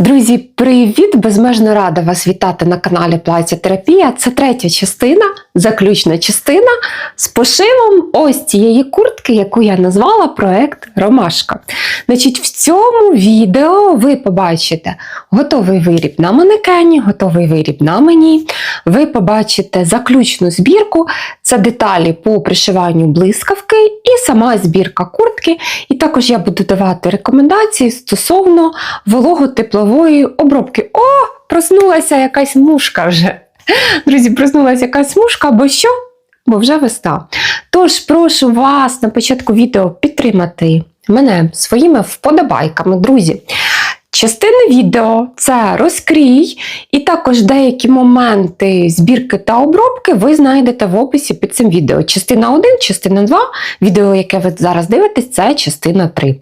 Друзі, привіт! Безмежно рада вас вітати на каналі Плаття Терапія. Це третя частина, заключна частина з пошивом ось цієї куртки, яку я назвала проект Ромашка. Значить, в цьому відео ви побачите готовий виріб на манекені, готовий виріб на мені. Ви побачите заключну збірку, це деталі по пришиванню блискавки і сама збірка куртки. І також я буду давати рекомендації стосовно вологотеплової обробки. О, проснулася якась мушка вже. Друзі, проснулася якась мушка, бо що? Бо вже весна. Тож прошу вас на початку відео підтримати мене своїми вподобайками, друзі. Частини відео це розкрій, і також деякі моменти збірки та обробки ви знайдете в описі під цим відео. Частина 1, частина 2, відео, яке ви зараз дивитесь, це частина 3.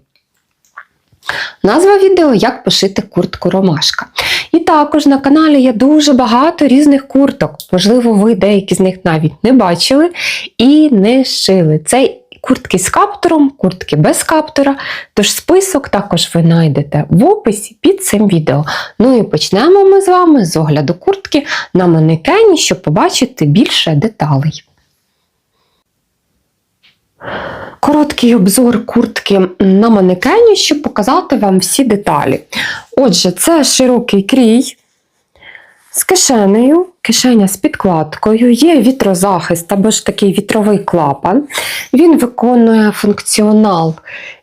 Назва відео Як пошити куртку ромашка. І також на каналі є дуже багато різних курток. Можливо, ви деякі з них навіть не бачили і не шили. Це куртки з каптуром, куртки без каптура. Тож список також ви знайдете в описі під цим відео. Ну і почнемо ми з вами з огляду куртки на манекені, щоб побачити більше деталей. Короткий обзор куртки на манекені, щоб показати вам всі деталі. Отже, це широкий крій з кишенею, кишеня з підкладкою, є вітрозахист або ж такий вітровий клапан. Він виконує функціонал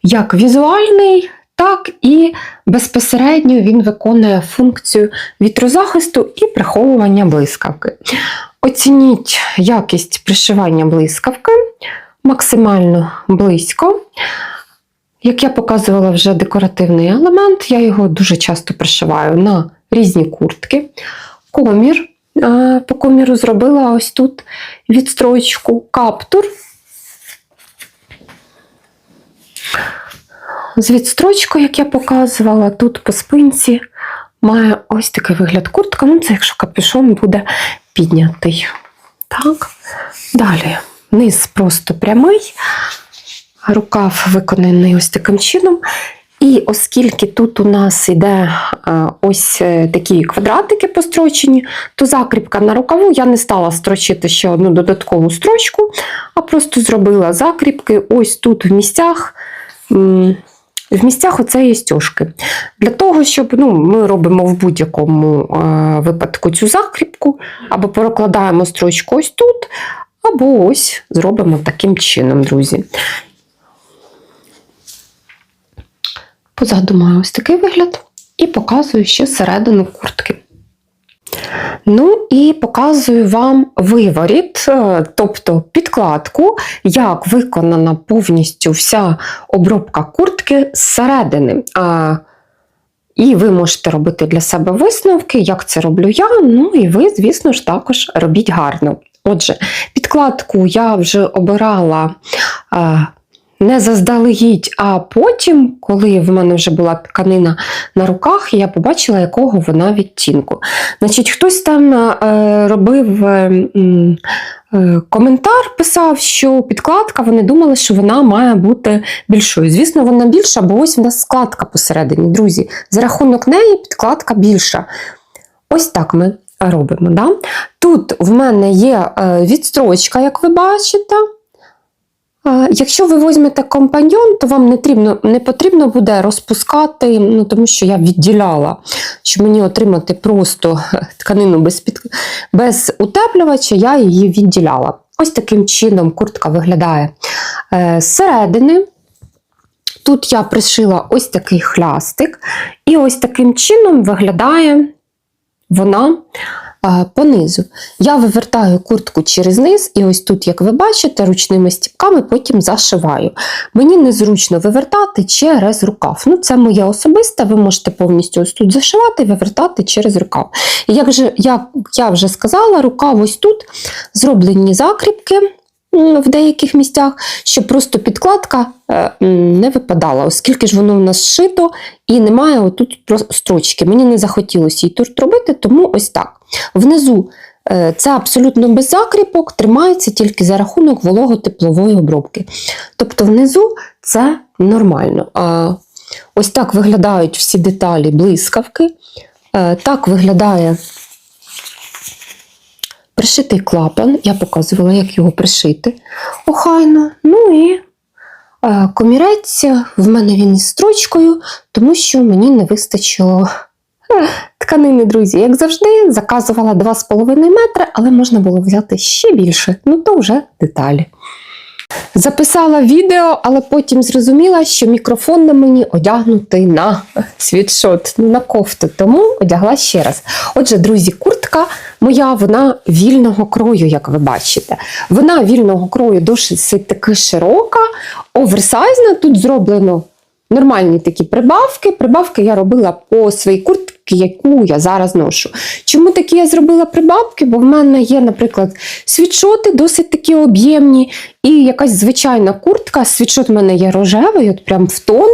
як візуальний, так і безпосередньо він виконує функцію вітрозахисту і приховування блискавки. Оцініть якість пришивання блискавки максимально близько. Як я показувала вже декоративний елемент, я його дуже часто пришиваю на різні куртки. Комір по коміру зробила ось тут відстрочку, каптур. З відстрочкою, як я показувала, тут по спинці має ось такий вигляд куртка. Ну, це якщо капюшон буде піднятий. Так, далі. Низ просто прямий, рукав виконаний ось таким чином. І оскільки тут у нас йде е, ось е, такі квадратики построчені, то закріпка на рукаву я не стала строчити ще одну додаткову строчку, а просто зробила закріпки ось тут в місцях. В місцях оцеї стяжки. Для того, щоб ну, ми робимо в будь-якому е, випадку цю закріпку, або прокладаємо строчку ось тут, або ось зробимо таким чином, друзі. Позаду маю ось такий вигляд і показую ще середину куртки. Ну і показую вам виворіт, е, тобто підкладку, як виконана повністю вся обробка куртки зсередини. І ви можете робити для себе висновки, як це роблю я. Ну і ви, звісно ж, також робіть гарно. Отже, підкладку я вже обирала е, не заздалегідь, а потім, коли в мене вже була тканина на руках, я побачила, якого вона відтінку. Значить, хтось там е, робив е, е, коментар, писав, що підкладка, вони думали, що вона має бути більшою. Звісно, вона більша, бо ось в нас складка посередині, друзі. За рахунок неї підкладка більша. Ось так ми робимо. Да? Тут в мене є е, відстрочка, як ви бачите. Якщо ви візьмете компаньйон, то вам не потрібно, не потрібно буде розпускати, ну, тому що я відділяла, щоб мені отримати просто тканину без, під, без утеплювача, я її відділяла. Ось таким чином куртка виглядає е, зсередини. Тут я пришила ось такий хлястик, і ось таким чином виглядає вона понизу. Я вивертаю куртку через низ, і ось тут, як ви бачите, ручними стіпками потім зашиваю. Мені незручно вивертати через рукав. Ну, Це моє особисте, ви можете повністю ось тут зашивати і вивертати через рукав. І як, же, як я вже сказала, рукав ось тут зроблені закріпки в деяких місцях, щоб просто підкладка е, не випадала, оскільки ж воно в нас шито і немає отут строчки. Мені не захотілося її тут робити, тому ось так. Внизу е, це абсолютно без закріпок, тримається тільки за рахунок вологотеплової обробки. Тобто внизу це нормально. Ось так виглядають всі деталі блискавки. Е, Так виглядає пришитий клапан. Я показувала, як його пришити охайно. Ну і е, комірець в мене він із строчкою, тому що мені не вистачило е, тканини, друзі. Як завжди, заказувала 2,5 метри, але можна було взяти ще більше. Ну, то вже деталі. Записала відео, але потім зрозуміла, що мікрофон на мені одягнутий на світшот, ну, на кофту, тому одягла ще раз. Отже, друзі, куртка моя, вона вільного крою, як ви бачите. Вона вільного крою досить таки широка, оверсайзна. Тут зроблено нормальні такі прибавки. Прибавки я робила по своїй куртці, яку я зараз ношу. Чому такі я зробила прибавки? Бо в мене є, наприклад, світшоти досить такі об'ємні, і якась звичайна куртка. Світшот в мене є рожевий, от прям в тон.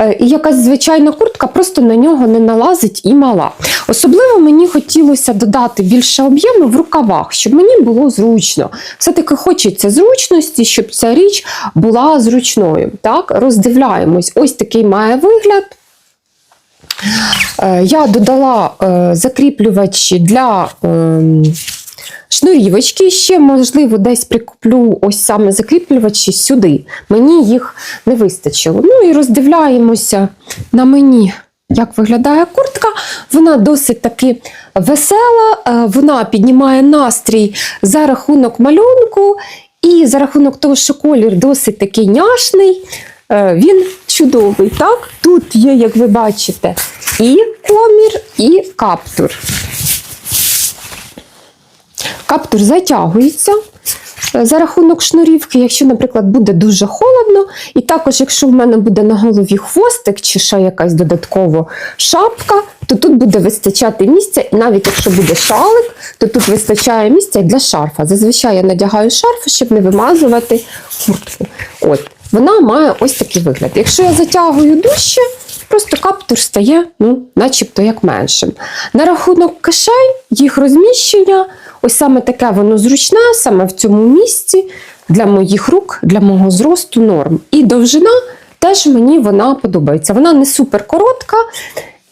е, І якась звичайна куртка просто на нього не налазить і мала. Особливо мені хотілося додати більше об'єму в рукавах, щоб мені було зручно. Все-таки хочеться зручності, щоб ця річ була зручною. Так, роздивляємось. Ось такий має вигляд. Е, Я додала е, закріплювач для ем, шнурівочки. Ще, можливо, десь прикуплю ось саме закріплювачі сюди. Мені їх не вистачило. Ну і роздивляємося на мені. Як виглядає куртка? Вона досить таки весела, е, вона піднімає настрій за рахунок малюнку, і за рахунок того, що колір досить такий няшний, він чудовий. Так? Тут є, як ви бачите, і комір, і каптур. Каптур затягується е, за рахунок шнурівки, якщо, наприклад, буде дуже холодно, і також, якщо в мене буде на голові хвостик чи ще якась додаткова шапка, то тут буде вистачати місця, і навіть якщо буде шалик, то тут вистачає місця для шарфа. Зазвичай я надягаю шарф, щоб не вимазувати куртку. Вона має ось такий вигляд. Якщо я затягую дужче, просто каптур стає, ну, начебто як меншим. На рахунок кишень, їх розміщення, ось саме таке воно зручне, саме в цьому місці для моїх рук, для мого зросту норм. І довжина теж мені вона подобається. Вона не супер коротка.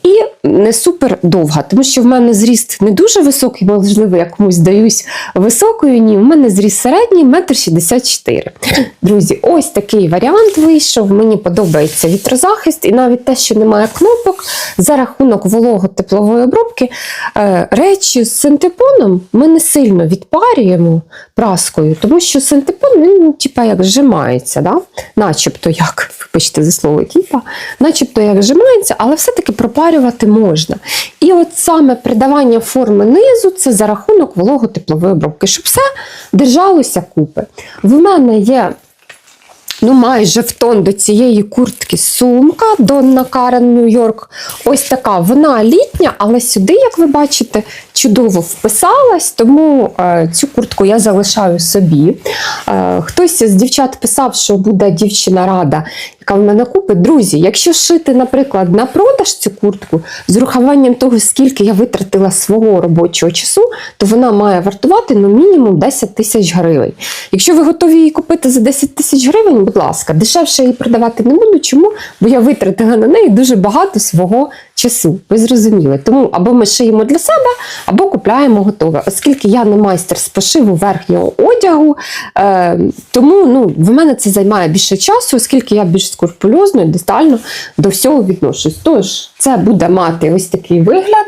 І не супер довга, тому що в мене зріст не дуже високий, можливо, я комусь здаюсь високою. Ні, в мене зріст середній, 1,64 м. Друзі, ось такий варіант вийшов. Мені подобається вітрозахист, і навіть те, що немає кнопок, за рахунок волого-теплової обробки, е, речі з синтепоном ми не сильно відпарюємо праскою, тому що синтепон він, ну, типа, як зжимається, да? начебто як, вибачте за слово типа, начебто як зжимається, але все-таки пропарювати можна. І от саме придавання форми низу це за рахунок волого-теплової обробки, щоб все держалося купи. В мене є ну, майже в тон до цієї куртки сумка Донна Карен Нью-Йорк. Ось така. Вона літня, але сюди, як ви бачите, чудово вписалась, тому е, цю куртку я залишаю собі. Е, хтось з дівчат писав, що буде дівчина рада, яка в мене купить. Друзі, якщо шити, наприклад, на продаж цю куртку з урахуванням того, скільки я витратила свого робочого часу, то вона має вартувати ну, мінімум 10 тисяч гривень. Якщо ви готові її купити за 10 тисяч гривень, будь ласка, дешевше її продавати не буду. Чому? Бо я витратила на неї дуже багато свого часу. Ви зрозуміли. Тому або ми шиємо для себе, або купляємо готове. Оскільки я не майстер з пошиву верхнього одягу, е, тому ну, в мене це займає більше часу, оскільки я більш скрупульозно і детально до всього відношусь. Тож, це буде мати ось такий вигляд.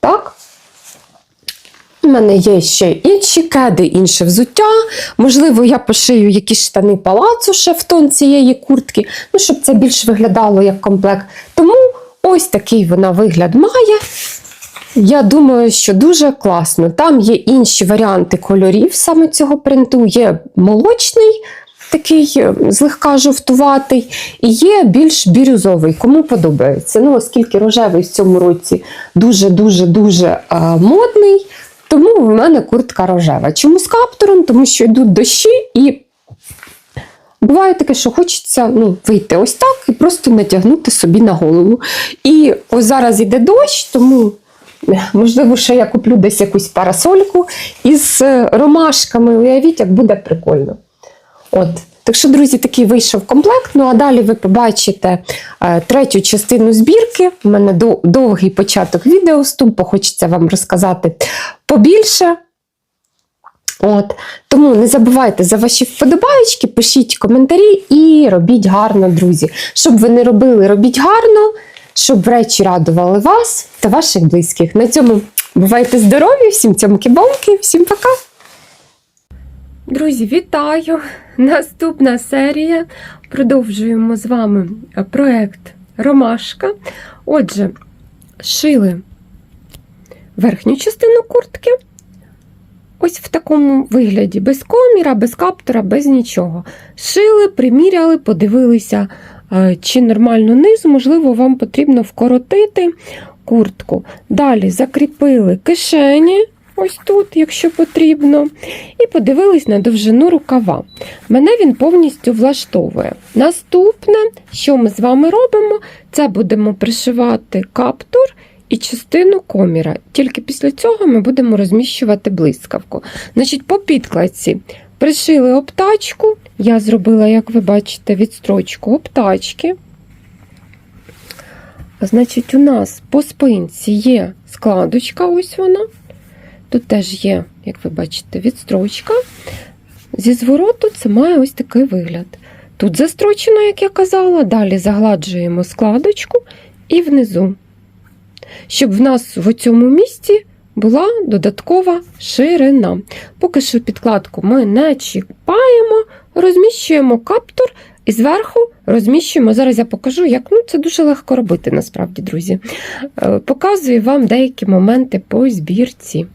Так? У мене є ще інші кеди, інше взуття. Можливо, я пошию якісь штани палацу ще в тон цієї куртки, ну, щоб це більш виглядало як комплект. Тому ось такий вона вигляд має. Я думаю, що дуже класно. Там є інші варіанти кольорів саме цього принту. Є молочний, такий е, злегка жовтуватий, і є більш бірюзовий, кому подобається. Ну, оскільки рожевий в цьому році дуже-дуже дуже е, модний, тому в мене куртка рожева. Чому з каптуром? Тому що йдуть дощі і. Буває таке, що хочеться ну, вийти ось так і просто натягнути собі на голову. І ось зараз іде дощ, тому можливо, ще я куплю десь якусь парасольку із е, ромашками. Уявіть, як буде прикольно. От, Так що, друзі, такий вийшов комплект. Ну а далі ви побачите е, третю частину збірки. У мене до- довгий початок відео з тупо хочеться вам розказати побільше. От. Тому не забувайте за ваші вподобаєчки, пишіть коментарі і робіть гарно, друзі. Щоб ви не робили, робіть гарно, щоб речі радували вас та ваших близьких. На цьому бувайте здорові, всім цьомки бомки всім пока! Друзі, вітаю! Наступна серія. Продовжуємо з вами проект Ромашка. Отже, шили верхню частину куртки. Ось в такому вигляді, без коміра, без каптора, без нічого. Шили, приміряли, подивилися, е, чи нормально низ, можливо, вам потрібно вкоротити куртку. Далі закріпили кишені, ось тут, якщо потрібно, і подивились на довжину рукава. Мене він повністю влаштовує. Наступне, що ми з вами робимо, це будемо пришивати каптур і частину коміра. Тільки після цього ми будемо розміщувати блискавку. Значить, по підкладці пришили обтачку. Я зробила, як ви бачите, відстрочку обтачки. Значить, у нас по спинці є складочка, ось вона. Тут теж є, як ви бачите, відстрочка. Зі звороту це має ось такий вигляд. Тут застрочено, як я казала, далі загладжуємо складочку і внизу щоб в нас в цьому місці була додаткова ширина. Поки що підкладку ми не чіпаємо, розміщуємо каптур і зверху розміщуємо. Зараз я покажу, як ну, це дуже легко робити, насправді, друзі. Е, Показую вам деякі моменти по збірці.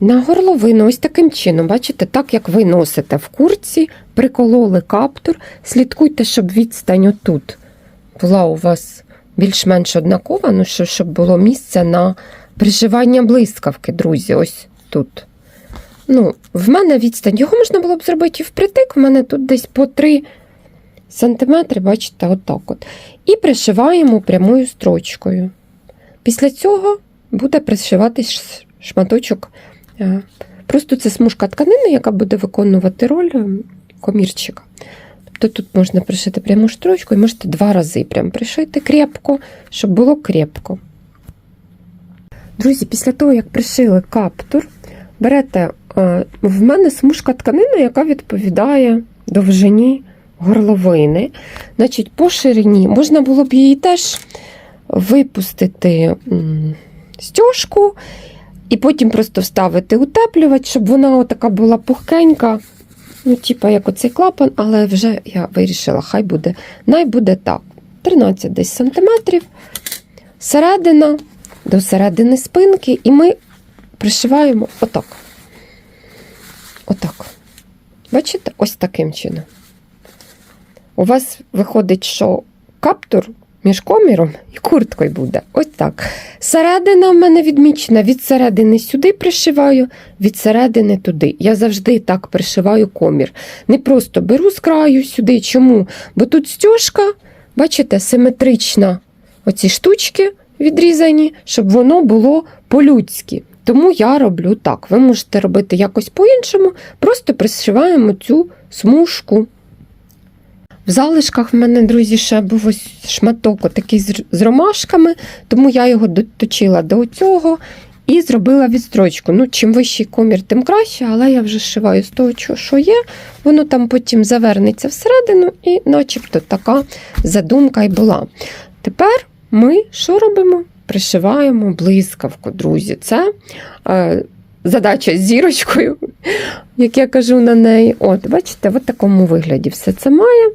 На горловину, ось таким чином, бачите, так як ви носите в курці, прикололи каптур, слідкуйте, щоб відстань отут була у вас більш-менш однакова, ну що, щоб було місце на приживання блискавки, друзі, ось тут. Ну, В мене відстань, його можна було б зробити і впритик, в мене тут десь по 3 сантиметри, бачите, отак от. І пришиваємо прямою строчкою. Після цього буде пришиватись шматочок. е, Просто це смужка тканини, яка буде виконувати роль е, комірчика. Тобто тут можна пришити пряму строчку і можете два рази прям пришити крепко, щоб було крепко. Друзі, після того, як пришили каптур, берете е, в мене смужка тканини, яка відповідає довжині горловини. Значить, по ширині можна було б її теж випустити стяжку і потім просто вставити утеплювач, щоб вона отака була пухкенька. Ну, типа, як оцей клапан, але вже я вирішила, хай буде. Най буде так. 13 десь сантиметрів. Середина до середини спинки, і ми пришиваємо отак. Отак. Бачите, ось таким чином. У вас виходить, що каптур між коміром і курткою буде. Ось так. Середина в мене відмічена, від середини сюди пришиваю, від середини туди. Я завжди так пришиваю комір. Не просто беру з краю сюди. Чому? Бо тут стяжка, бачите, симетрична оці штучки відрізані, щоб воно було по-людськи. Тому я роблю так. Ви можете робити якось по-іншому, просто пришиваємо цю смужку. В залишках в мене, друзі, ще був ось шматок такий з ромашками, тому я його доточила до цього і зробила відстрочку. Ну, Чим вищий комір, тим краще, але я вже зшиваю з того, що є. Воно там потім завернеться всередину, і начебто така задумка й була. Тепер ми що робимо? Пришиваємо блискавку, друзі. Це е, задача з зірочкою, як я кажу на неї. От, бачите, в такому вигляді все це має.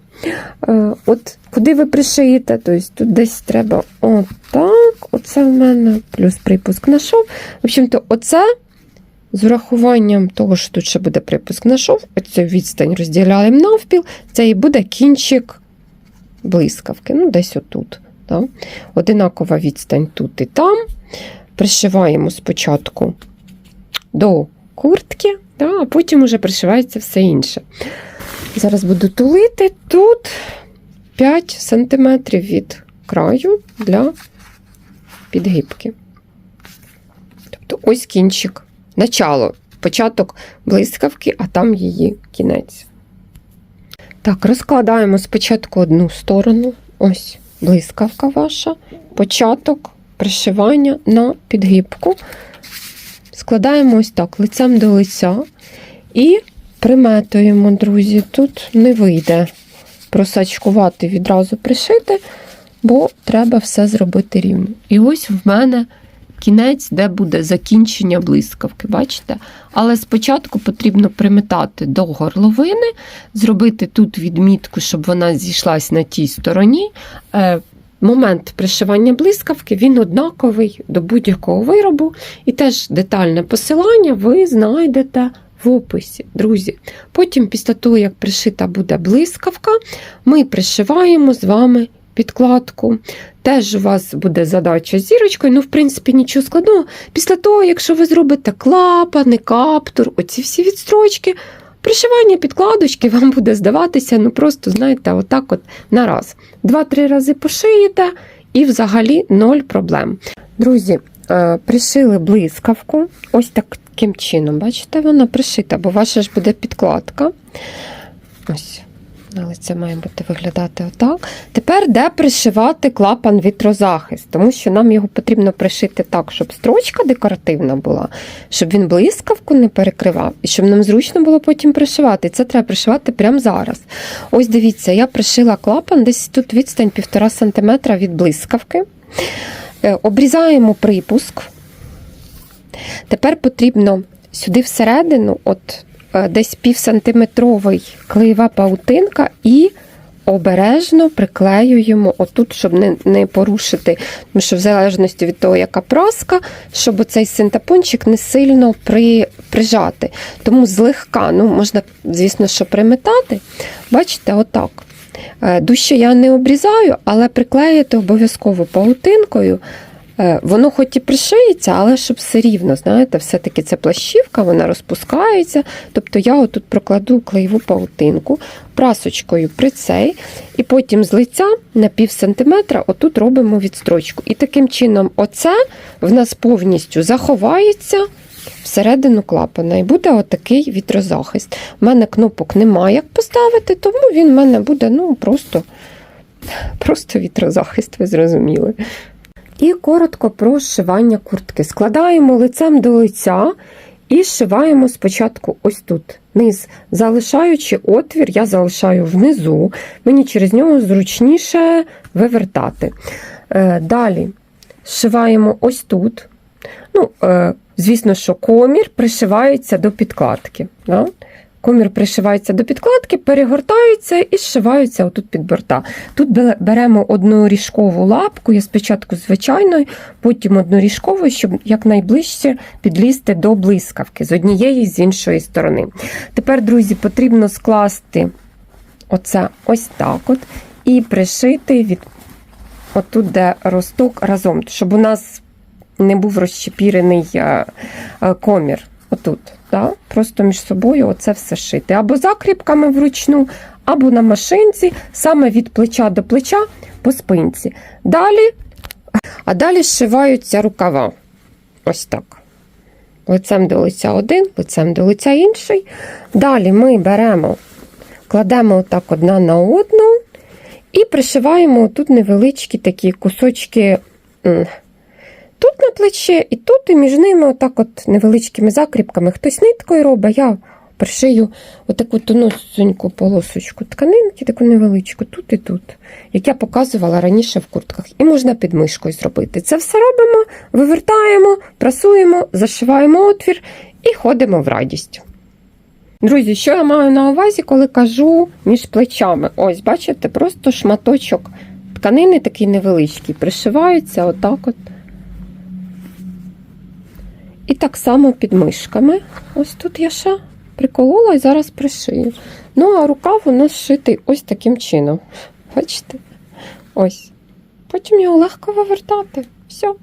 Е, от Куди ви пришиєте? Тобто тут десь треба отак. Оце в мене, плюс припуск на шов. В общем-то, оце. З урахуванням того, що тут ще буде припуск на шов, оцю відстань розділяємо навпіл, це і буде кінчик блискавки. Ну, десь отут. Так? Одинакова відстань тут і там. Пришиваємо спочатку до куртки, да, а потім вже пришивається все інше. Зараз буду тулити тут 5 см від краю для підгибки. Тобто ось кінчик, начало, початок блискавки, а там її кінець. Так, розкладаємо спочатку одну сторону. Ось блискавка ваша, початок пришивання на підгибку. Складаємо ось так, лицем до лиця і приметуємо, друзі. Тут не вийде просачкувати, відразу пришити, бо треба все зробити рівно. І ось в мене кінець, де буде закінчення блискавки, бачите? Але спочатку потрібно приметати до горловини, зробити тут відмітку, щоб вона зійшлась на тій стороні. Момент пришивання блискавки він однаковий до будь-якого виробу, і теж детальне посилання ви знайдете в описі, друзі. Потім, після того, як пришита буде блискавка, ми пришиваємо з вами підкладку. Теж у вас буде задача з зірочкою, ну, в принципі, нічого складного. Після того, якщо ви зробите клапани, каптур, оці всі відстрочки, пришивання підкладочки вам буде здаватися, ну просто, знаєте, отак от на раз. Два-три рази пошиєте і взагалі ноль проблем. Друзі, е, пришили блискавку, ось таким чином, бачите, вона пришита, бо ваша ж буде підкладка. Ось. Але це має бути виглядати отак. Тепер де пришивати клапан вітрозахист, тому що нам його потрібно пришити так, щоб строчка декоративна була, щоб він блискавку не перекривав, і щоб нам зручно було потім пришивати. Це треба пришивати прямо зараз. Ось дивіться, я пришила клапан, десь тут відстань 1,5 см від блискавки. Е, Обрізаємо припуск. Тепер потрібно сюди всередину, от десь півсантиметровий клеєва паутинка і обережно приклеюємо отут, щоб не, не порушити, тому що в залежності від того, яка праска, щоб оцей синтепончик не сильно при, прижати. Тому злегка, ну можна, звісно, що приметати. Бачите, отак. Е, Дужче я не обрізаю, але приклеїти обов'язково паутинкою. Е, Воно хоч і пришиється, але щоб все рівно, знаєте, все-таки це плащівка, вона розпускається. Тобто я отут прокладу клеєву паутинку прасочкою при цей, і потім з лиця на пів сантиметра отут робимо відстрочку. І таким чином, оце в нас повністю заховається всередину клапана, і буде отакий вітрозахист. У мене кнопок немає як поставити, тому він в мене буде ну, просто, просто вітрозахист, ви зрозуміли. І коротко про зшивання куртки. Складаємо лицем до лиця і зшиваємо спочатку ось тут. Низ, залишаючи отвір, я залишаю внизу, мені через нього зручніше вивертати. Е, Далі зшиваємо ось тут. Ну, е, Звісно, що комір пришивається до підкладки. Да? Комір пришивається до підкладки, перегортаються і зшиваються отут під борта. Тут беремо одноріжкову лапку, я спочатку звичайною, потім одноріжковою, щоб якнайближче підлізти до блискавки з однієї з іншої сторони. Тепер, друзі, потрібно скласти оце ось так от і пришити від отут, де росток разом, щоб у нас не був розчепірений е, е, комір. Отут. Да? Просто між собою оце все шити. Або закріпками вручну, або на машинці, саме від плеча до плеча по спинці. Далі, а далі зшиваються рукава. Ось так. Лицем до лиця один, лицем до лиця інший. Далі ми беремо, кладемо отак одна на одну і пришиваємо тут невеличкі такі кусочки. Тут на плече і тут, і між ними отак от невеличкими закріпками. Хтось ниткою робить, я пришию отаку тоносеньку полосочку тканинки, таку невеличку, тут і тут, як я показувала раніше в куртках. І можна під мишкою зробити. Це все робимо, вивертаємо, прасуємо, зашиваємо отвір і ходимо в радість. Друзі, що я маю на увазі, коли кажу між плечами? Ось, бачите, просто шматочок тканини такий невеличкий, пришивається отак от. Так само під мишками. Ось тут я ще приколола і зараз пришию. Ну, а рукав у нас шитий ось таким чином. Бачите? Ось. Потім його легко вивертати. Все.